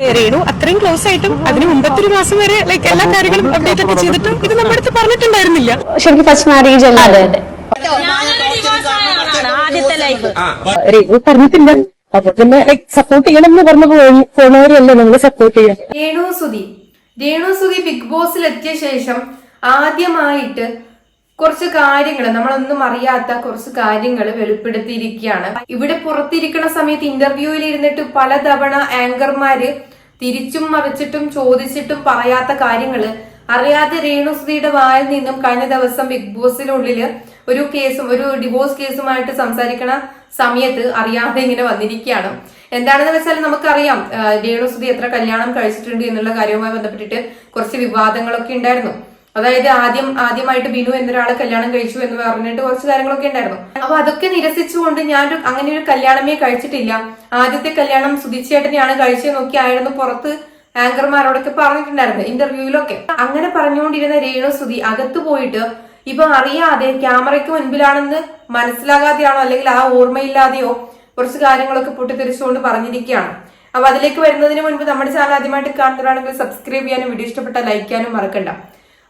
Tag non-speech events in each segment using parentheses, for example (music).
രേണു അത്രയും ക്ലോസ് ആയിട്ടും അതിന് മുമ്പത്തെ ഒരു മാസം വരെ ലൈക്ക് എല്ലാ കാര്യങ്ങളും അപ്ഡേറ്റ് ഒക്കെ ചെയ്തിട്ടും ഇത് നമ്മുടെ അടുത്ത് പറഞ്ഞിട്ടുണ്ടായിരുന്നില്ല. ശരിക്കും ഫസ്റ്റ് മാരേജ് അല്ല? അതെ അതെ. ആദ്യത്തെ ലൈഫ് രേണു പറഞ്ഞിട്ടില്ല. അപ്പൊ പിന്നെ സപ്പോർട്ട് ചെയ്യണം എന്ന് പറഞ്ഞു പോണവരെയല്ലേ നമ്മൾ സപ്പോർട്ട് ചെയ്യാം? രേണു സുധി. രേണു സുധി ബിഗ് ബോസിൽ എത്തിയ ശേഷം ആദ്യമായിട്ട് കുറച്ച് കാര്യങ്ങൾ നമ്മളൊന്നും അറിയാത്ത കുറച്ച് കാര്യങ്ങൾ വെളിപ്പെടുത്തിയിരിക്കുകയാണ്. ഇവിടെ പുറത്തിരിക്കുന്ന സമയത്ത് ഇന്റർവ്യൂവിൽ ഇരുന്നിട്ട് പലതവണ ആങ്കർമാര് തിരിച്ചും മറിച്ചിട്ടും ചോദിച്ചിട്ടും പറയാത്ത കാര്യങ്ങൾ അറിയാതെ രേണുസുധിയുടെ വായിൽ നിന്നും കഴിഞ്ഞ ദിവസം ബിഗ് ബോസിനുള്ളിൽ ഒരു കേസും ഒരു ഡിവോഴ്സ് കേസുമായിട്ട് സംസാരിക്കണ സമയത്ത് അറിയാതെ ഇങ്ങനെ വന്നിരിക്കുകയാണ്. എന്താണെന്ന് വെച്ചാൽ നമുക്കറിയാം ആ, രേണുസുധി എത്ര കല്യാണം കഴിച്ചിട്ടുണ്ട് എന്നുള്ള കാര്യവുമായി ബന്ധപ്പെട്ടിട്ട് കുറച്ച് വിവാദങ്ങളൊക്കെ ഉണ്ടായിരുന്നു. അതായത് ആദ്യം ആദ്യമായിട്ട് ബിനു എന്നൊരാളെ കല്യാണം കഴിച്ചു എന്ന് പറഞ്ഞിട്ട് കുറച്ച് കാര്യങ്ങളൊക്കെ ഉണ്ടായിരുന്നു. അപ്പൊ അതൊക്കെ നിരസിച്ചുകൊണ്ട് ഞാൻ അങ്ങനെ ഒരു കല്യാണമേ കഴിച്ചിട്ടില്ല. ആദ്യത്തെ കല്യാണം സുതിച്ചേട്ടനെയാണ് കഴിച്ചതെന്നൊക്കെ നോക്കിയായിരുന്നു പുറത്ത് ആങ്കർമാരോടൊക്കെ പറഞ്ഞിട്ടുണ്ടായിരുന്നു ഇന്റർവ്യൂവിലൊക്കെ. അങ്ങനെ പറഞ്ഞുകൊണ്ടിരുന്ന രേണു സുധി അകത്ത് പോയിട്ട് ഇപ്പൊ അറിയാതെ ക്യാമറയ്ക്ക് മുൻപിലാണെന്ന് മനസ്സിലാകാതെയാണോ അല്ലെങ്കിൽ ആ ഓർമ്മയില്ലാതെയോ കുറച്ച് കാര്യങ്ങളൊക്കെ പൊട്ടിത്തെറിച്ചുകൊണ്ട് പറഞ്ഞിരിക്കുകയാണ്. അപ്പൊ അതിലേക്ക് വരുന്നതിന് മുൻപ് നമ്മുടെ ചാനൽ ആദ്യമായിട്ട് കാണുന്നവരാണെങ്കിൽ സബ്സ്ക്രൈബ് ചെയ്യാനും വീഡിയോ ഇഷ്ടപ്പെട്ട ലൈക്ക് ചെയ്യാനും മറക്കണ്ട.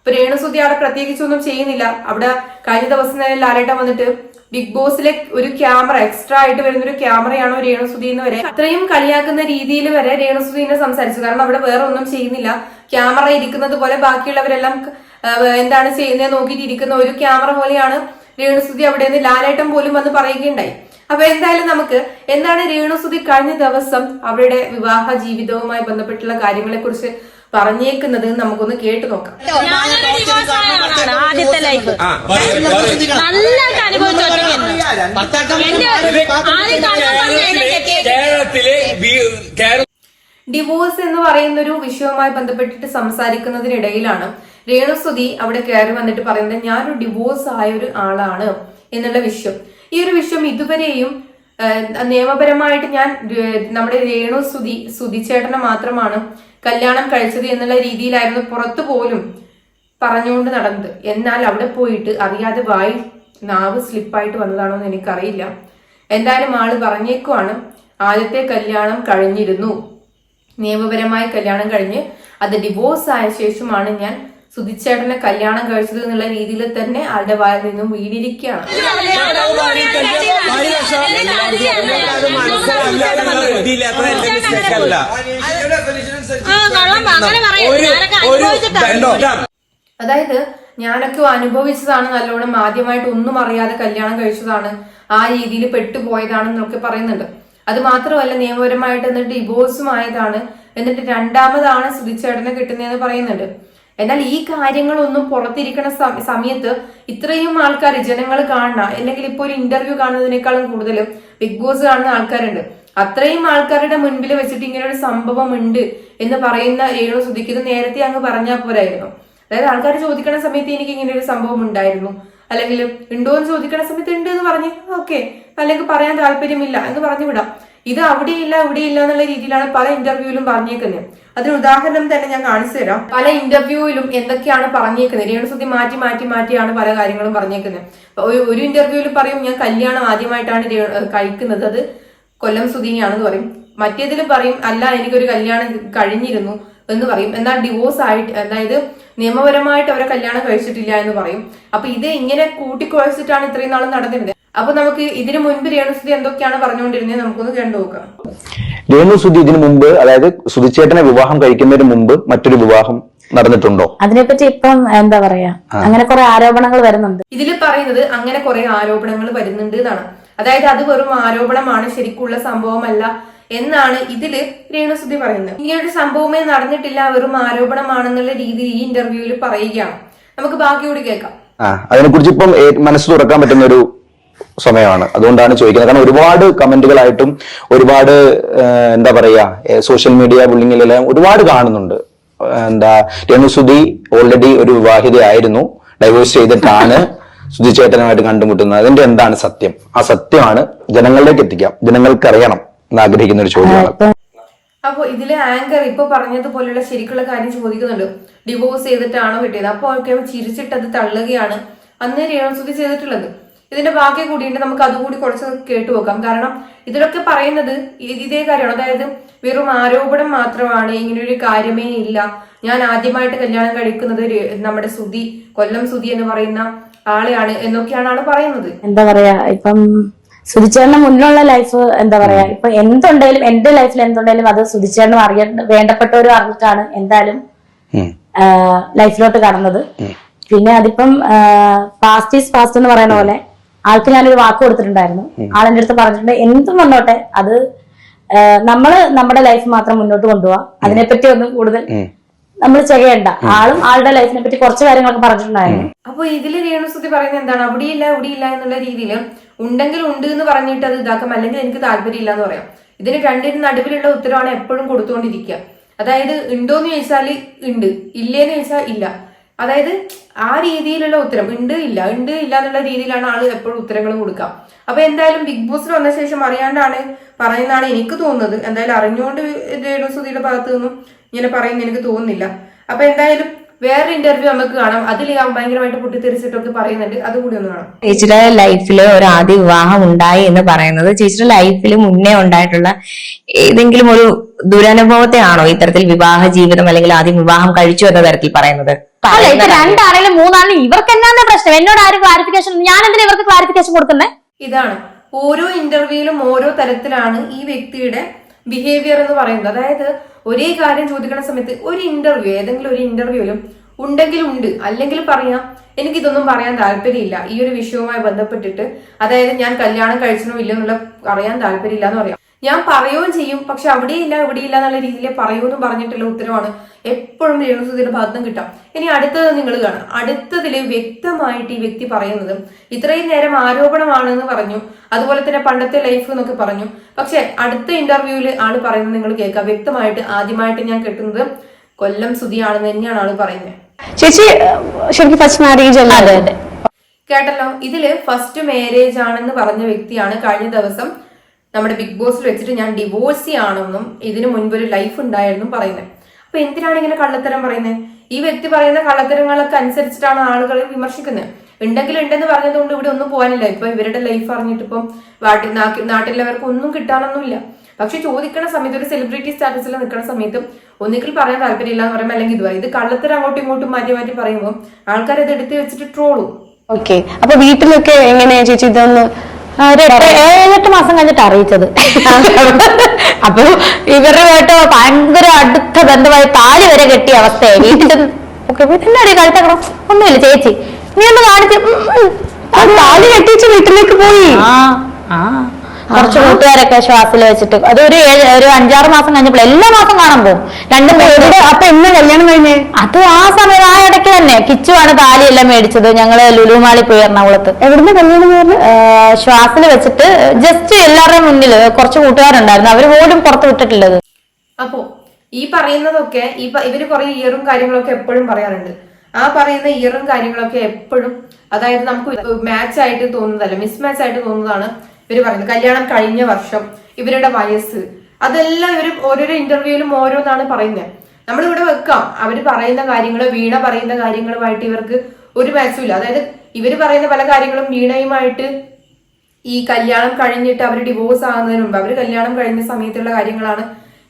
അപ്പൊ രേണുസുതി അവിടെ പ്രത്യേകിച്ചൊന്നും ചെയ്യുന്നില്ല. അവിടെ കഴിഞ്ഞ ദിവസം തന്നെ ലാലേട്ടൻ വന്നിട്ട് ബിഗ് ബോസിലെ ഒരു ക്യാമറ എക്സ്ട്രാ ആയിട്ട് വരുന്ന ഒരു ക്യാമറയാണോ രേണുസുതി എന്ന് വരെ. അത്രയും കളിയാക്കുന്ന രീതിയിൽ വരെ രേണുസുതിനെ സംസാരിച്ചു. കാരണം അവിടെ വേറെ ഒന്നും ചെയ്യുന്നില്ല. ക്യാമറ ഇരിക്കുന്നത് പോലെ ബാക്കിയുള്ളവരെല്ലാം എന്താണ് ചെയ്യുന്നത് നോക്കിയിട്ട് ഇരിക്കുന്ന ഒരു ക്യാമറ പോലെയാണ് രേണുസുതി അവിടെ നിന്ന് ലാലേട്ടൻ പോലും വന്ന് പറയുകയുണ്ടായി. അപ്പൊ എന്തായാലും നമുക്ക് എന്താണ് രേണുസുതി കഴിഞ്ഞ ദിവസം അവരുടെ വിവാഹ ജീവിതവുമായി ബന്ധപ്പെട്ടുള്ള കാര്യങ്ങളെ കുറിച്ച് പറഞ്ഞേക്കുന്നത് നമുക്കൊന്ന് കേട്ട് നോക്കാം. ആദ്യത്തെ ലൈഫ് നല്ലതായിട്ട് അനുഭവിച്ചു കേരളത്തിലെ ഡിവോഴ്സ് എന്ന് പറയുന്ന ഒരു വിഷയവുമായി ബന്ധപ്പെട്ടിട്ട് സംസാരിക്കുന്നതിനിടയിലാണ് രേണുസുതി അവിടെ കയറി വന്നിട്ട് പറയുന്നത് ഞാനൊരു ഡിവോഴ്സ് ആയ ഒരു ആളാണ് എന്നുള്ള വിഷയം. ഈ ഒരു വിഷയം ഇതുവരെയും നിയമപരമായിട്ട് ഞാൻ നമ്മുടെ രേണു സുതി സുതിച്ചേട്ടനെ മാത്രമാണ് കല്യാണം കഴിച്ചത് എന്നുള്ള രീതിയിലായിരുന്നു പുറത്തു പോലും പറഞ്ഞുകൊണ്ട് നടന്നത്. എന്നാൽ അവിടെ പോയിട്ട് അറിയാതെ വായി നാവ് സ്ലിപ്പായിട്ട് വന്നതാണോ എന്ന് എനിക്കറിയില്ല. എന്തായാലും ആൾ പറഞ്ഞേക്കുവാണ് ആദ്യത്തെ കല്യാണം കഴിഞ്ഞിരുന്നു. നിയമപരമായി കല്യാണം കഴിഞ്ഞ് അത് ഡിവോഴ്സ് ആയ ശേഷമാണ് ഞാൻ സുധിച്ചേട്ടനെ കല്യാണം കഴിച്ചത് എന്നുള്ള രീതിയിൽ തന്നെ ആളുടെ വായിൽ നിന്നും വീടിരിക്കുകയാണ് അതായത് ഞാനൊക്കെ അനുഭവിച്ചതാണ് നല്ലോണം ആദ്യമായിട്ട് ഒന്നും അറിയാതെ കല്യാണം കഴിച്ചതാണ് ആ രീതിയിൽ പെട്ടുപോയതാണെന്നൊക്കെ പറയുന്നുണ്ട്. അത് മാത്രമല്ല നിയമപരമായിട്ട് എന്നിട്ട് ഡിവോഴ്സും ആയതാണ്. എന്നിട്ട് രണ്ടാമതാണ് സുധിച്ചേട്ടനെ കിട്ടുന്നതെന്ന് പറയുന്നുണ്ട്. എന്നാൽ ഈ കാര്യങ്ങളൊന്നും പുറത്തിരിക്കുന്ന സമയത്ത് ഇത്രയും ആൾക്കാർ ജനങ്ങൾ കാണണ അല്ലെങ്കിൽ ഇപ്പോൾ ഒരു ഇന്റർവ്യൂ കാണുന്നതിനേക്കാളും കൂടുതൽ ബിഗ് ബോസ് കാണുന്ന ആൾക്കാരുണ്ട്. അത്രയും ആൾക്കാരുടെ മുൻപിൽ വെച്ചിട്ട് ഇങ്ങനെ ഒരു സംഭവം ഉണ്ട് എന്ന് പറയുന്ന രേണു സുധിക്ക് നേരത്തെ അങ്ങ് പറഞ്ഞാൽ പോരായിരുന്നു. അതായത് ആൾക്കാർ ചോദിക്കണ സമയത്ത് എനിക്ക് ഇങ്ങനെ ഒരു സംഭവം ഉണ്ടായിരുന്നു. അല്ലെങ്കിൽ ഉണ്ടോ എന്ന് ചോദിക്കണ സമയത്ത് ഉണ്ട് എന്ന് പറഞ്ഞ് ഓക്കെ. അല്ലെങ്കിൽ പറയാൻ താല്പര്യമില്ല എന്ന് പറഞ്ഞു വിടാം. ഇത് അവിടെയില്ല ഇവിടെയില്ല എന്നുള്ള രീതിയിലാണ് പല ഇന്റർവ്യൂവിലും പറഞ്ഞേക്കുന്നത്. അതിന് ഉദാഹരണം തന്നെ ഞാൻ കാണിച്ചു തരാം. പല ഇന്റർവ്യൂവിലും എന്തൊക്കെയാണ് പറഞ്ഞേക്കുന്നത്? രേണുസുതി മാറ്റി മാറ്റി മാറ്റിയാണ് പല കാര്യങ്ങളും പറഞ്ഞേക്കുന്നത്. ഒരു ഒരു ഇന്റർവ്യൂവിൽ പറയും ഞാൻ കല്യാണം ആദ്യമായിട്ടാണ് കഴിക്കുന്നത്. അത് കൊല്ലം സുധീനിയാണെന്ന് പറയും. മറ്റേതിൽ പറയും അല്ല എനിക്കൊരു കല്യാണം കഴിഞ്ഞിരുന്നു എന്ന് പറയും. എന്നാൽ ഡിവോഴ്സ് ആയിട്ട് അതായത് നിയമപരമായിട്ട് അവരെ കല്യാണം കഴിച്ചിട്ടില്ല എന്ന് പറയും. അപ്പൊ ഇത് ഇങ്ങനെ കൂട്ടിക്കുഴച്ചിട്ടാണ് ഇത്രയും നാളും നടന്നിരുന്നത്. അപ്പൊ നമുക്ക് ഇതിനു മുൻപ് രേണുസുതി എന്തൊക്കെയാണ് പറഞ്ഞുകൊണ്ടിരുന്നത് നമുക്കൊന്ന് കണ്ടു നോക്കാം. രേണു സുധി ഇതിനു മുമ്പ് അതായത് സുധിച്ചേട്ടനെ വിവാഹം കഴിക്കുന്നതിന് മുമ്പ് മറ്റൊരു വിവാഹം നടന്നിട്ടുണ്ടോ? അതിനെപ്പറ്റി ഇപ്പം എന്താ പറയാ? അങ്ങനെ കുറെ ആരോപണങ്ങൾ വരുന്നുണ്ട്. ഇതിൽ പറയുന്നത് അങ്ങനെ കുറെ ആരോപണങ്ങൾ വരുന്നുണ്ട് എന്നാണ്. അതായത് അത് വെറും ആരോപണമാണ് ശരിക്കുള്ള സംഭവമല്ല എന്നാണ് ഇതിൽ രേണുസുതി പറയുന്നത്. ഇങ്ങനൊരു സംഭവമേ നടന്നിട്ടില്ല വെറും ആരോപണമാണെന്നുള്ള രീതി ഈ ഇന്റർവ്യൂവിൽ പറയുകയാണ്. നമുക്ക് ബാക്കി കൂടി കേൾക്കാം. ആ അതിനെക്കുറിച്ച് ഇപ്പം മനസ്സ് തുറക്കാൻ പറ്റുന്ന ഒരു സമയമാണ്. അതുകൊണ്ടാണ് ചോദിക്കുന്നത്. കാരണം ഒരുപാട് കമന്റുകളായിട്ടും ഒരുപാട് എന്താ പറയാ സോഷ്യൽ മീഡിയ ബുള്ളിങ്ങിലെല്ലാം ഒരുപാട് കാണുന്നുണ്ട്. എന്താ രേണുസുതി ഓൾറെഡി ഒരു വിവാഹിതയായിരുന്നു. ഡൈവോഴ്സ് ചെയ്തിട്ടാണ് (laughs) സുധി ചേട്ടനുമായിട്ട് കണ്ടുമുട്ടുന്നത്. അതിന്റെ എന്താണ് സത്യം? ആ സത്യമാണ് ജനങ്ങളിലേക്ക് എത്തിക്കാം. ജനങ്ങൾക്ക് അറിയണം എന്ന് ആഗ്രഹിക്കുന്ന ഒരു ചോദ്യമാണ് അപ്പൊ ഇതിലെ ആങ്കർ ഇപ്പൊ പറഞ്ഞതുപോലെയുള്ള ശരിക്കുള്ള കാര്യം ചോദിക്കുന്നുണ്ട്. ഡിവോഴ്സ് ചെയ്തിട്ടാണോ കിട്ടിയത്? അപ്പൊ ഒക്കെ ചിരിച്ചിട്ട് അത് തള്ളുകയാണ്. അന്നേരം രേണുസുതി ചെയ്തിട്ടുള്ളത്. ഇതിന്റെ ബാക്കി കൂടിയിട്ട് നമുക്ക് അതുകൂടി കുറച്ച് കേട്ടു നോക്കാം കാരണം ഇതിലൊക്കെ പറയുന്നത് ഇതേ കാര്യമാണ്. അതായത് വെറും ആരോപണം മാത്രമാണ് ഇങ്ങനെ ഒരു കാര്യമേ ഇല്ല. ഞാൻ ആദ്യമായിട്ട് കല്യാണം കഴിക്കുന്നത് നമ്മുടെ സുതി കൊല്ലം സുതി എന്ന് പറയുന്ന ആളെയാണ് എന്നൊക്കെയാണ് ആൾ പറയുന്നത്. എന്താ പറയാ ഇപ്പം സുധിച്ചേട്ടന് മുന്നിലുള്ള ലൈഫ് എന്താ പറയാ ഇപ്പൊ എന്തുണ്ടെങ്കിലും എന്റെ ലൈഫിൽ എന്തുണ്ടെങ്കിലും അത് സുധിച്ചേട്ടനും അറിയ വേണ്ടപ്പെട്ടവരും അറിഞ്ഞിട്ടാണ് എന്തായാലും. ലൈഫിലോട്ട് കടന്നത്. പിന്നെ അതിപ്പം പാസ്റ്റ് ഈസ് പാസ്റ്റ് എന്ന് പറയുന്ന പോലെ ആൾക്ക് ഞാനൊരു വാക്ക് കൊടുത്തിട്ടുണ്ടായിരുന്നു. ആളെന്റെ അടുത്ത് പറഞ്ഞിട്ടുണ്ട് എന്തും വന്നോട്ടെ അത് നമ്മൾ നമ്മൾ നമ്മുടെ ലൈഫ് മാത്രം മുന്നോട്ട് കൊണ്ടുപോവാ. അതിനെപ്പറ്റി ഒന്നും കൂടുതൽ നമ്മൾ ചെയ്യേണ്ട. ആളും ആളുടെ ലൈഫിനെ പറ്റി കുറച്ച് കാര്യങ്ങളൊക്കെ പറഞ്ഞിട്ടുണ്ടായിരുന്നു. അപ്പൊ ഇതിൽ രേണുസുതി പറയുന്നത് എന്താണ്? അവിടെ ഇല്ല അവിടെ ഇല്ല എന്നുള്ള രീതിയിൽ ഉണ്ടെങ്കിൽ ഉണ്ട് എന്ന് പറഞ്ഞിട്ട് അത് ഇതാക്കാം. അല്ലെങ്കിൽ എനിക്ക് താല്പര്യമില്ല എന്ന് പറയാം. ഇതിന് രണ്ടിനും നടുവിലുള്ള ഉത്തരവാണ് എപ്പോഴും കൊടുത്തുകൊണ്ടിരിക്കുക. അതായത് ഉണ്ടോന്ന് ചോദിച്ചാൽ ഉണ്ട്. ഇല്ലേന്ന് ചോദിച്ചാൽ ഇല്ല. അതായത് ആ രീതിയിലുള്ള ഉത്തരം ഉണ്ട് ഇല്ല ഉണ്ട് ഇല്ല എന്നുള്ള രീതിയിലാണ് ആൾ എപ്പോഴും ഉത്തരങ്ങൾ കൊടുക്കുക അപ്പൊ എന്തായാലും ബിഗ് ബോസിൽ വന്ന ശേഷം അറിയാണ്ടാണ് പറയുന്നതാണ് എനിക്ക് തോന്നുന്നത്. എന്തായാലും അറിഞ്ഞുകൊണ്ട് രേണുസുതിയുടെ ഭാഗത്തു നിന്നും ഇങ്ങനെ പറയുന്ന എനിക്ക് തോന്നുന്നില്ല. അപ്പൊ എന്തായാലും വേറെ ഇന്റർവ്യൂ നമുക്ക് കാണാം. അതിൽ ഞാൻ ഭയങ്കരമായിട്ട് പൊട്ടിത്തെറിച്ചിട്ടൊക്കെ പറയുന്നുണ്ട്. അതുകൂടി ഒന്ന് കാണാം. ചേച്ചിയുടെ ലൈഫിൽ ഒരു ആദ്യ വിവാഹം ഉണ്ടായി എന്ന് പറയുന്നത് ചേച്ചിയുടെ ലൈഫിൽ മുന്നേ ഉണ്ടായിട്ടുള്ള ഏതെങ്കിലും ഒരു ദുരനുഭവത്തെയാണോ ഇത്തരത്തിൽ വിവാഹ ജീവിതം അല്ലെങ്കിൽ ആദ്യം വിവാഹം കഴിച്ചു എന്ന തരത്തിൽ പറയുന്നത്? അല്ല ഇപ്പൊ രണ്ടാണെങ്കിലും മൂന്നാണെങ്കിലും ഇവർക്ക് എന്നാണ് പ്രശ്നം? എന്നോട് ആരും ക്ലാരിഫിക്കേഷൻ ഞാൻ എന്തിനാ ഇവർക്ക് ക്ലാരിഫിക്കേഷൻ കൊടുക്കുന്നത് ഇതാണ്. ഓരോ ഇന്റർവ്യൂവിലും ഓരോ തരത്തിലാണ് ഈ വ്യക്തിയുടെ ബിഹേവിയർ എന്ന് പറയുന്നത്. അതായത് ഒരേ കാര്യം ചോദിക്കുന്ന സമയത്ത് ഒരു ഇന്റർവ്യൂ ഏതെങ്കിലും ഒരു ഇന്റർവ്യൂവിലും ഉണ്ടെങ്കിൽ ഉണ്ട്. അല്ലെങ്കിൽ പറയാം എനിക്കിതൊന്നും പറയാൻ താല്പര്യമില്ല. ഈ ഒരു വിഷയവുമായി ബന്ധപ്പെട്ടിട്ട് അതായത് ഞാൻ കല്യാണം കഴിച്ചണോ ഇല്ല എന്നുള്ള പറയാൻ താല്പര്യമില്ല എന്ന് പറയാം. ഞാൻ പറയുകയും ചെയ്യും. പക്ഷെ അവിടെയില്ല ഇവിടെയില്ല എന്നുള്ള രീതിയിൽ പറയൂന്നും പറഞ്ഞിട്ടുള്ള ഉത്തരവാണ് എപ്പോഴും രേണുസുതിയുടെ ഭാഗത്തും കിട്ടാം ഇനി അടുത്തത് നിങ്ങൾ കാണാം അടുത്തതിൽ വ്യക്തമായിട്ട് ഈ വ്യക്തി പറയുന്നത് ഇത്രയും നേരം ആരോപണമാണെന്ന് പറഞ്ഞു. അതുപോലെ തന്നെ പണ്ടത്തെ ലൈഫ് എന്നൊക്കെ പറഞ്ഞു. പക്ഷെ അടുത്ത ഇന്റർവ്യൂവിൽ ആൾ പറയുന്നത് നിങ്ങൾ കേൾക്കാം വ്യക്തമായിട്ട് ആദ്യമായിട്ട് ഞാൻ കിട്ടുന്നത് കൊല്ലം സുതിയാണെന്ന് തന്നെയാണ് ആൾ പറയുന്നത്. ചേച്ചി ശരിക്കും ഫസ്റ്റ് മാരേജ് അല്ലേ? കേട്ടല്ലോ? ഇതിൽ ഫസ്റ്റ് മാരേജ് ആണെന്ന് പറഞ്ഞ വ്യക്തിയാണ് കഴിഞ്ഞ ദിവസം നമ്മുടെ ബിഗ് ബോസിൽ വെച്ചിട്ട് ഞാൻ ഡിവോഴ്സി ആണെന്നും ഇതിനു മുൻപ് ഒരു ലൈഫ് ഉണ്ടായിരുന്നു പറയുന്നത്. അപ്പൊ എന്തിനാണ് ഇങ്ങനെ കള്ളത്തരം പറയുന്നത്? ഈ വ്യക്തി പറയുന്ന കള്ളത്തരങ്ങളൊക്കെ അനുസരിച്ചിട്ടാണ് ആളുകൾ വിമർശിക്കുന്നത്. ഉണ്ടെങ്കിൽ ഉണ്ടെന്ന് പറഞ്ഞതുകൊണ്ട് ഇവിടെ ഒന്നും പോകാനില്ല. ഇപ്പൊ ഇവരുടെ ലൈഫ് അറിഞ്ഞിട്ട് ഇപ്പം നാക്കി- നാട്ടിലുള്ളവർക്ക് ഒന്നും കിട്ടാനൊന്നുമില്ല. പക്ഷെ ചോദിക്കുന്ന സമയത്ത് ഒരു സെലിബ്രിറ്റി സ്റ്റാറ്റസിൽ നിൽക്കുന്ന സമയത്ത് ഒന്നിക്കൽ പറയാൻ താല്പര്യമില്ല എന്ന് പറയുമ്പോൾ അല്ലെങ്കിൽ ഇതുവാ ഇത് കള്ളത്തരം അങ്ങോട്ടും ഇങ്ങോട്ടും മാറ്റി മാറ്റി പറയുമ്പോൾ ആൾക്കാർ ഇത് എടുത്ത് വെച്ചിട്ട് ട്രോളും ഓക്കെ അപ്പൊ വീട്ടിലൊക്കെ എങ്ങനെയാ ചേച്ചി ഇതൊന്ന് ഒരു എട്ട് ഏഴെട്ട് മാസം കഴിഞ്ഞിട്ട് അറിയിച്ചത്. (laughs) അപ്പൊ ഇവരുമായിട്ട് ഭയങ്കര അടുത്ത ബന്ധമായി താലി വരെ കെട്ടിയ അവസ്ഥയായി വീട്ടിൽ ഓക്കെ എന്നാടി കഴുത്തക്കണം? ഒന്നുമില്ല ചേച്ചി. നീ ഒന്ന് കാണിച്ച്. താലി കെട്ടിച്ച് കുറച്ച് കൂട്ടുകാരൊക്കെ ശ്വാസിൽ വെച്ചിട്ട്. അത് ഒരു ഏഴ് ഒരു അഞ്ചാറ് മാസം കഴിഞ്ഞപ്പോൾ എല്ലാ മാസം കാണാൻ പോകും. രണ്ടും പേരുടെ അപ്പൊ എന്ന് കല്യാണം കഴിഞ്ഞേ? അത് ആ സമയം ആ ഇടയ്ക്ക് തന്നെ. കിച്ചുവാണ് താലിയെല്ലാം മേടിച്ചത്. ഞങ്ങൾ ലുലുമാളി പോയി എറണാകുളത്ത്. എവിടുന്ന് കല്യാണം ശ്വാസിൽ വെച്ചിട്ട് ജസ്റ്റ് എല്ലാവരുടെയും മുന്നിൽ കുറച്ച് കൂട്ടുകാരുണ്ടായിരുന്നു. അവർ പോലും പുറത്ത് വിട്ടിട്ടുള്ളത് അപ്പോ ഈ പറയുന്നതൊക്കെ ഈ ഇവർ കുറെ ഇയറും കാര്യങ്ങളൊക്കെ എപ്പോഴും പറയാറുണ്ട്. ആ പറയുന്ന ഇയറും കാര്യങ്ങളൊക്കെ എപ്പോഴും അതായത് നമുക്ക് മാച്ച് ആയിട്ട് തോന്നുന്നതല്ല മിസ് മാച്ച് ആയിട്ട് തോന്നുന്നതാണ് ഇവർ പറയുന്നത് കല്യാണം കഴിഞ്ഞ വർഷം ഇവരുടെ വയസ്സ്. അതെല്ലാം ഇവർ ഓരോരോ ഇന്റർവ്യൂവിലും ഓരോന്നാണ് പറയുന്നത് നമ്മളിവിടെ വെക്കാം. അവർ പറയുന്ന കാര്യങ്ങൾ വീണ പറയുന്ന കാര്യങ്ങളുമായിട്ട് ഇവർക്ക് ഒരു മാച്ചും ഇല്ല. അതായത് ഇവർ പറയുന്ന പല കാര്യങ്ങളും വീണയുമായിട്ട് ഈ കല്യാണം കഴിഞ്ഞിട്ട് അവർ ഡിവോഴ്സ് ആകുന്നതിന് മുമ്പ് അവർ കല്യാണം കഴിഞ്ഞ സമയത്തുള്ള കാര്യങ്ങളാണ്.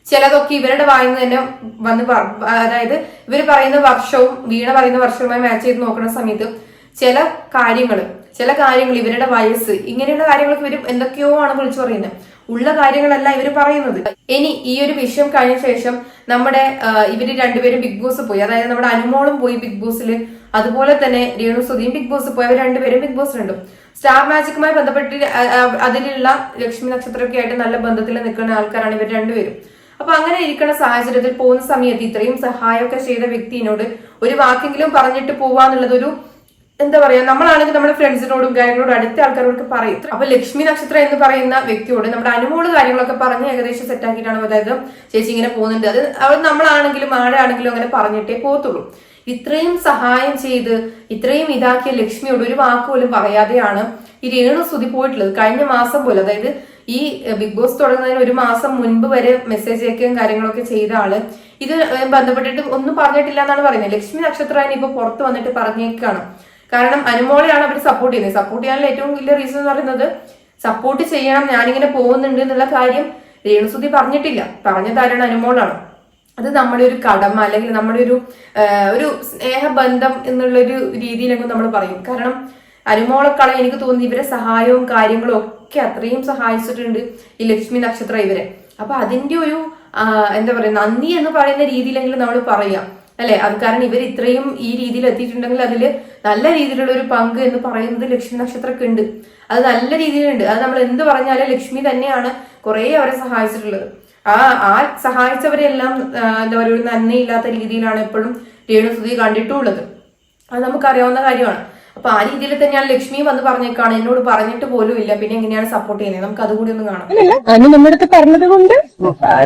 ചിലതൊക്കെ ഇവരുടെ വായിന്ന് തന്നെ വന്ന് അതായത് ഇവർ പറയുന്ന വർഷവും വീണ പറയുന്ന വർഷവുമായി മാച്ച് ചെയ്ത് നോക്കുന്ന സമയത്ത് ചില കാര്യങ്ങൾ ചില കാര്യങ്ങൾ ഇവരുടെ വയസ്സ് ഇങ്ങനെയുള്ള കാര്യങ്ങളൊക്കെ ഇവർ എന്തൊക്കെയോ ആണ് വിളിച്ചു പറയുന്നത്. ഉള്ള കാര്യങ്ങളല്ല ഇവർ പറയുന്നത്. ഇനി ഈ ഒരു വിഷയം കഴിഞ്ഞ ശേഷം നമ്മുടെ ഇവർ രണ്ടുപേരും ബിഗ് ബോസ് പോയി. അതായത് നമ്മുടെ അനുമോളും പോയി ബിഗ് ബോസിൽ അതുപോലെ തന്നെ രേണു സുധിയും ബിഗ് ബോസ് പോയി. അവർ രണ്ടുപേരും ബിഗ് ബോസിലുണ്ട് സ്റ്റാർ മാജിക്കുമായി ബന്ധപ്പെട്ട് അതിലുള്ള ലക്ഷ്മി നക്ഷത്രമൊക്കെ ആയിട്ട് നല്ല ബന്ധത്തിൽ നിൽക്കുന്ന ആൾക്കാരാണ് ഇവർ രണ്ടുപേരും. അപ്പൊ അങ്ങനെ ഇരിക്കുന്ന സാഹചര്യത്തിൽ പോകുന്ന സമയത്ത് ഇത്രയും സഹായമൊക്കെ ചെയ്ത വ്യക്തിനോട് ഒരു വാക്കെങ്കിലും പറഞ്ഞിട്ട് പോവാന്നുള്ളത് ഒരു എന്താ പറയാ നമ്മളാണെങ്കിൽ നമ്മുടെ ഫ്രണ്ട്സിനോടും കാര്യങ്ങളോടും അടുത്ത ആൾക്കാരോടൊക്കെ പറയും. അപ്പൊ ലക്ഷ്മി നക്ഷത്രം എന്ന് പറയുന്ന വ്യക്തിയോട് നമ്മുടെ അനുമോൾ കാര്യങ്ങളൊക്കെ പറഞ്ഞ് ഏകദേശം സെറ്റ് ആക്കിയിട്ടാണ് അതായത് ചേച്ചി ഇങ്ങനെ പോകുന്നുണ്ട്. അത് അവർ നമ്മളാണെങ്കിലും ആരാണെങ്കിലും അങ്ങനെ പറഞ്ഞിട്ടേ പോത്തുള്ളൂ ഇത്രയും സഹായം ചെയ്ത് ഇത്രയും ഇതാക്കിയ ലക്ഷ്മിയോട് ഒരു വാക്ക് പോലും പറയാതെയാണ് ഈ രേണു സ്തുതി പോയിട്ടുള്ളത്. കഴിഞ്ഞ മാസം പോലും അതായത് ഈ ബിഗ് ബോസ് തുടങ്ങുന്നതിന് ഒരു മാസം മുൻപ് വരെ മെസ്സേജ് അയക്കുകയും കാര്യങ്ങളൊക്കെ ചെയ്ത ആൾ ഇത് ബന്ധപ്പെട്ടിട്ട് ഒന്നും പറഞ്ഞിട്ടില്ല എന്നാണ് പറയുന്നത്. ലക്ഷ്മി നക്ഷത്രം ഇപ്പൊ പുറത്ത് വന്നിട്ട് പറഞ്ഞേക്കാണ്. കാരണം അനുമോളെയാണ് അവർ സപ്പോർട്ട് ചെയ്യുന്നത്. സപ്പോർട്ട് ചെയ്യാനുള്ള ഏറ്റവും വലിയ റീസൺ എന്ന് പറയുന്നത് സപ്പോർട്ട് ചെയ്യണം ഞാനിങ്ങനെ പോകുന്നുണ്ട് എന്നുള്ള കാര്യം രേണുസുതി പറഞ്ഞിട്ടില്ല. പറഞ്ഞ താരാണ് അനുമോളാണ്. അത് നമ്മുടെ ഒരു കടമ അല്ലെങ്കിൽ നമ്മുടെ ഒരു ഒരു സ്നേഹബന്ധം എന്നുള്ളൊരു രീതിയിലൊക്കെ നമ്മൾ പറയും. കാരണം അനുമോളക്കളെ എനിക്ക് തോന്നുന്നു ഇവരെ സഹായവും കാര്യങ്ങളും ഒക്കെ അത്രയും സഹായിച്ചിട്ടുണ്ട് ഈ ലക്ഷ്മി നക്ഷത്രം ഇവരെ. അപ്പൊ അതിന്റെ ഒരു എന്താ പറയുക നന്ദി എന്ന് പറയുന്ന രീതിയിലെങ്കിലും നമ്മൾ പറയാം. അല്ലെ? അത് കാരണം ഇവർ ഇത്രയും ഈ രീതിയിൽ എത്തിയിട്ടുണ്ടെങ്കിൽ അതിൽ നല്ല രീതിയിലുള്ള ഒരു പങ്ക് എന്ന് പറയുന്നത് ലക്ഷ്മി നക്ഷത്രമൊക്കെ ഉണ്ട്. അത് നല്ല രീതിയിലുണ്ട് അത് നമ്മൾ എന്ത് പറഞ്ഞാലും ലക്ഷ്മി തന്നെയാണ് കുറെ അവരെ സഹായിച്ചിട്ടുള്ളത്. ആ ആ സഹായിച്ചവരെല്ലാം എന്താ പറയുക നന്ദിയില്ലാത്ത രീതിയിലാണ് എപ്പോഴും രേണുസുതി കണ്ടിട്ടുള്ളത്. അത് നമുക്കറിയാവുന്ന കാര്യമാണ്. അപ്പൊ ആ രീതിയിൽ തന്നെയാണ് ലക്ഷ്മി വന്ന് പറഞ്ഞേക്കാണ്. എന്നോട് പറഞ്ഞിട്ട് പോലും ഇല്ല. പിന്നെ എങ്ങനെയാണ് സപ്പോർട്ട് ചെയ്യുന്നത്? നമുക്ക് അതുകൂടി ഒന്ന് കാണാം. അനു നമ്മുടെ അടുത്ത് പറഞ്ഞത് കൊണ്ട്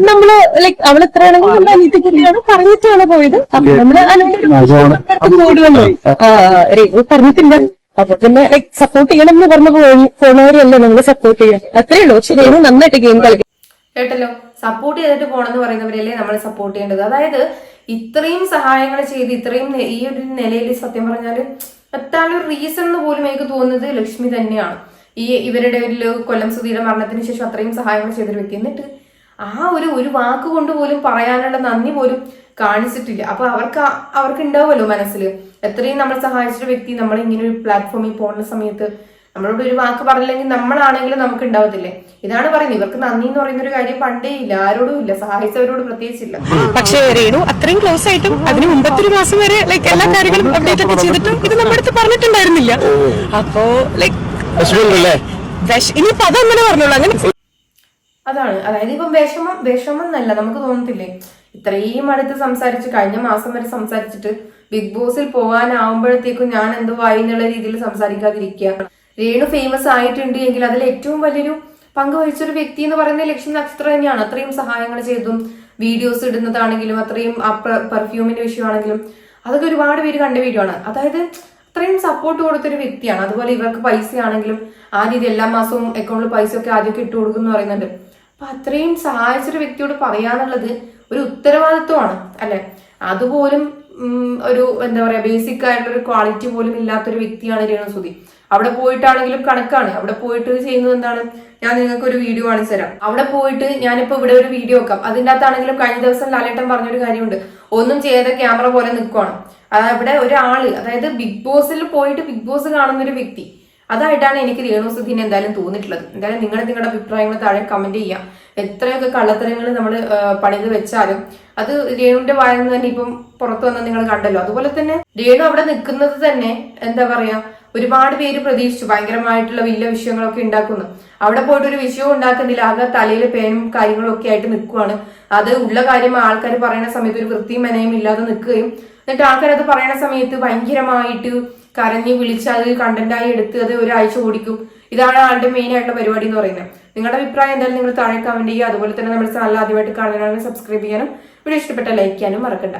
നമ്മൾ ലൈക് അവൾ എത്രയാണെങ്കിലും നമ്മുടെ അനിയത്തി കുട്ടിയാണ് പറഞ്ഞിട്ടാണ് പോയത്. നമ്മൾ അനുവിന്റെ പറഞ്ഞിട്ടില്ല. അപ്പൊ പിന്നെ ലൈക് സപ്പോർട്ട് ചെയ്യണം എന്ന് പറഞ്ഞു പോയി. പോണവരെയല്ലേ നമ്മൾ സപ്പോർട്ട് ചെയ്യാം അത്രേ ഉള്ളൂ. ശരിയാണ് നന്നായിട്ട് ഗെയിം കളിക്കും. കേട്ടല്ലോ? സപ്പോർട്ട് ചെയ്തിട്ട് പോണെന്ന് പറയുന്നവരല്ലേ നമ്മൾ സപ്പോർട്ട് ചെയ്യേണ്ടത്? അതായത് ഇത്രയും സഹായങ്ങൾ ചെയ്ത് ഇത്രയും ഈ ഒരു നിലയിൽ സത്യം പറഞ്ഞാൽ എത്താനുള്ള റീസൺ എന്ന് പോലും എനിക്ക് തോന്നുന്നത് ലക്ഷ്മി തന്നെയാണ്. ഈ ഇവരുടെ ഒരു കൊല്ലം സുധീര മരണത്തിന് ശേഷം അത്രയും സഹായങ്ങൾ ചെയ്തൊരു വ്യക്തി. എന്നിട്ട് ആ ഒരു ഒരു വാക്ക് കൊണ്ട് പോലും പറയാനുള്ള നന്ദി പോലും കാണിച്ചിട്ടില്ല. അപ്പൊ അവർക്ക് അവർക്ക് ഉണ്ടാവുമല്ലോ മനസ്സിൽ എത്രയും നമ്മൾ സഹായിച്ചൊരു വ്യക്തി നമ്മൾ ഇങ്ങനെ ഒരു പ്ലാറ്റ്ഫോമിൽ പോകുന്ന സമയത്ത് നമ്മളോട് ഒരു വാക്ക് പറഞ്ഞില്ലെങ്കിൽ നമ്മളാണെങ്കിലും നമുക്ക് ഉണ്ടാവത്തില്ലേ? ഇതാണ് പറയുന്നത്. ഇവർക്ക് നന്ദി എന്ന് പറയുന്ന ഒരു കാര്യം പണ്ടേ ഇല്ല. ആരോടും ഇല്ല. സഹായിച്ചവരോട് പ്രത്യേകിച്ചില്ല. പക്ഷേ രേണു അത്രയും ക്ലോസ് ആയിട്ടും അതിന് മുമ്പത്തെ ഒരു മാസം വരെ ലൈക്ക് എല്ലാ കാര്യങ്ങളും അപ്ഡേറ്റ് ഒക്കെ ചെയ്തിട്ടും ഇത് നമ്മുടെ അടുത്ത് പറഞ്ഞിട്ടുണ്ടായിരുന്നില്ല. അപ്പോ ലൈക്ക് ഇനിയിപ്പോ അതങ്ങനെ പറഞ്ഞോളൂ. അങ്ങനെ അതാണ്. അതായത് ഇപ്പം വിഷമം വിഷമം എന്നല്ല നമുക്ക് തോന്നത്തില്ലേ? ഇത്രയും അടുത്ത് സംസാരിച്ച് കഴിഞ്ഞ മാസം വരെ സംസാരിച്ചിട്ട് ബിഗ് ബോസിൽ പോകാനാവുമ്പോഴത്തേക്കും ഞാൻ എന്തുവായി എന്നുള്ള രീതിയിൽ സംസാരിക്കാതിരിക്കുക. രേണു ഫേമസ് ആയിട്ടുണ്ട് എങ്കിൽ അതിൽ ഏറ്റവും വലിയൊരു പങ്ക് വഹിച്ചൊരു വ്യക്തി എന്ന് പറയുന്നത് ലക്ഷ്മി നക്ഷത്ര തന്നെയാണ്. അത്രയും സഹായങ്ങൾ ചെയ്തും വീഡിയോസ് ഇടുന്നതാണെങ്കിലും അത്രയും ആ പെർഫ്യൂമിന്റെ വിഷയമാണെങ്കിലും അതൊക്കെ ഒരുപാട് പേര് കണ്ട വീഡിയോ ആണ്. അതായത് അത്രയും സപ്പോർട്ട് കൊടുത്തൊരു വ്യക്തിയാണ്. അതുപോലെ ഇവർക്ക് പൈസയാണെങ്കിലും ആ രീതി എല്ലാ മാസവും അക്കൗണ്ടിൽ പൈസ ഒക്കെ ആദ്യമൊക്കെ ഇട്ട് കൊടുക്കുന്നു പറയുന്നുണ്ട്. അപ്പൊ അത്രയും സഹായിച്ചൊരു വ്യക്തിയോട് പറയാനുള്ളത് ഒരു ഉത്തരവാദിത്വമാണ് അല്ലെ? അതുപോലും ഒരു എന്താ പറയാ ബേസിക് ആയിട്ടുള്ള ഒരു ക്വാളിറ്റി പോലും ഇല്ലാത്തൊരു വ്യക്തിയാണ് രേണുസുതി അവിടെ പോയിട്ടാണെങ്കിലും കണക്കാണ്. അവിടെ പോയിട്ട് ചെയ്യുന്നത് എന്താണ്? ഞാൻ നിങ്ങൾക്ക് ഒരു വീഡിയോ കാണിച്ചു തരാം. അവിടെ പോയിട്ട് ഞാനിപ്പോ ഇവിടെ ഒരു വീഡിയോ വെക്കാം. അതിന്റെ അകത്താണെങ്കിലും കഴിഞ്ഞ ദിവസം ലാലേട്ടൻ പറഞ്ഞൊരു കാര്യമുണ്ട്. ഒന്നും ചെയ്യാതെ ക്യാമറ പോലെ നിൽക്കുവാണ് അവിടെ ഒരാൾ അതായത് ബിഗ് ബോസിൽ പോയിട്ട് ബിഗ് ബോസ് കാണുന്ന ഒരു വ്യക്തി. അതായിട്ടാണ് എനിക്ക് രേണു സുധീനെ എന്തായാലും തോന്നിയിട്ടുള്ളത്. എന്തായാലും നിങ്ങൾ നിങ്ങളുടെ അഭിപ്രായങ്ങൾ താഴെ കമന്റ് ചെയ്യാം. എത്രയൊക്കെ കള്ളത്തരങ്ങൾ നമ്മൾ പണിത് വെച്ചാലും അത് രേണുവിന്റെ വായിൽ നിന്ന് തന്നെ ഇപ്പം പുറത്തു വന്നാൽ നിങ്ങൾ കണ്ടല്ലോ. അതുപോലെ തന്നെ രേണു അവിടെ നിൽക്കുന്നത് തന്നെ എന്താ പറയാ ഒരുപാട് പേര് പ്രതീക്ഷിച്ചു. ഭയങ്കരമായിട്ടുള്ള വലിയ വിഷയങ്ങളൊക്കെ ഉണ്ടാക്കുന്നു. അവിടെ പോയിട്ട് ഒരു വിഷയവും ഉണ്ടാക്കുന്നില്ല. ആകെ തലയിൽ പേനും കാര്യങ്ങളും ഒക്കെ ആയിട്ട് നിൽക്കുവാണ്. അത് ഉള്ള കാര്യം ആൾക്കാർ പറയുന്ന സമയത്ത് ഒരു വൃത്തിയും മെനയും ഇല്ലാതെ നിൽക്കുകയും എന്നിട്ട് ആൾക്കാർ അത് പറയുന്ന സമയത്ത് ഭയങ്കരമായിട്ട് കരഞ്ഞ് വിളിച്ച് അത് കണ്ടന്റായി എടുത്ത് അത് ഒരാഴ്ച ഓടിക്കും. ഇതാണ് ആളുടെ മെയിൻ ആയിട്ടുള്ള പരിപാടി എന്ന് പറയുന്നത്. നിങ്ങളുടെ അഭിപ്രായം എന്തായാലും നിങ്ങൾ താഴെ കമന്റ് ചെയ്യുക. അതുപോലെ തന്നെ നമ്മുടെ ചാനൽ ആദ്യമായിട്ട് കാണാനാണെങ്കിൽ സബ്സ്ക്രൈബ് ചെയ്യാനും വീഡിയോ ഇഷ്ടപ്പെട്ട ലൈക്ക് ചെയ്യാനും മറക്കണ്ട.